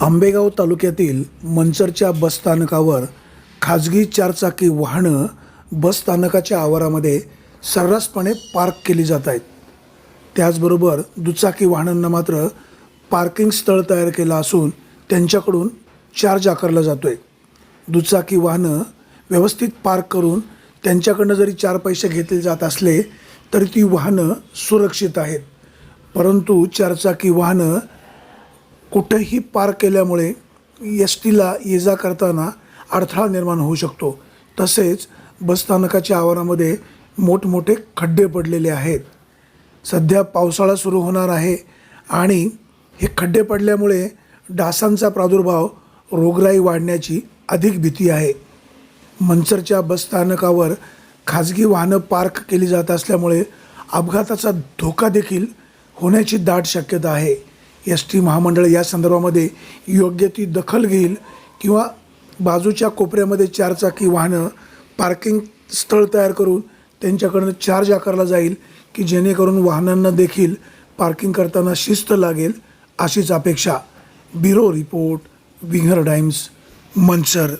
आंबेगाव तालुक्यातील मंचरच्या बसस्थानकावर खाजगी चारचाकी वाहनं बसस्थानकाच्या आवारामध्ये सर्रासपणे पार्क केली जात आहेत. त्याचबरोबर दुचाकी वाहनांना मात्र पार्किंग स्थळ तयार केलं असून त्यांच्याकडून चार्ज आकारला जातो आहे दुचाकी वाहनं व्यवस्थित पार्क करून त्यांच्याकडनं जरी चार पैसे घेतले जात असले तरी ती वाहनं सुरक्षित आहेत. परंतु चारचाकी वाहनं कुठेही पार केल्यामुळे एस टीला ये जा करताना अडथळा निर्माण होऊ शकतो. तसेच बसस्थानकाच्या आवारामध्ये मोठमोठे खड्डे पडलेले आहेत. सध्या पावसाळा सुरू होणार आहे आणि हे खड्डे पडल्यामुळे डासांचा प्रादुर्भाव रोगराई वाढण्याची अधिक भीती आहे. मंचरच्या बसस्थानकावर खाजगी वाहनं पार्क केली जात असल्यामुळे अपघाताचा धोका देखील होण्याची दाट शक्यता आहे. एस टी महामंडळ या संदर्भामध्ये योग्य ती दखल घेईल किंवा बाजूच्या कोपऱ्यामध्ये चारचाकी वाहनं पार्किंग स्थळ तयार करून त्यांच्याकडनं चार्ज आकारला जाईल की जेणेकरून वाहनांना देखील पार्किंग करताना शिस्त लागेल अशीच अपेक्षा. Bureau report Winger Times Manchar.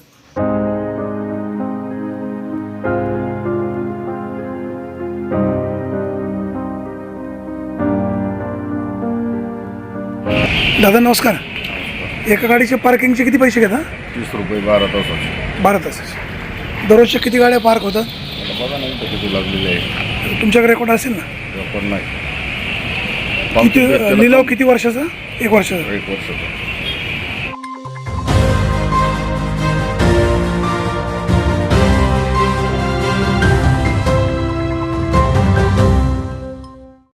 दादा नमस्कार. एका गाडीचे पार्किंगचे किती पैसे घेता? तीस रुपये बारा तासाचे. बारा तासाचे. दररोजच्या किती गाड्या पार्क होतात? आता बघा ना इथं किती लागलेले आहे. तुमच्याकडे रेकॉर्ड असेल ना? रेकॉर्ड नाही. किती पावती भेटते ना लिलाव किती वर्षाचा? एक वर्षाचा. एक वर्षाचा.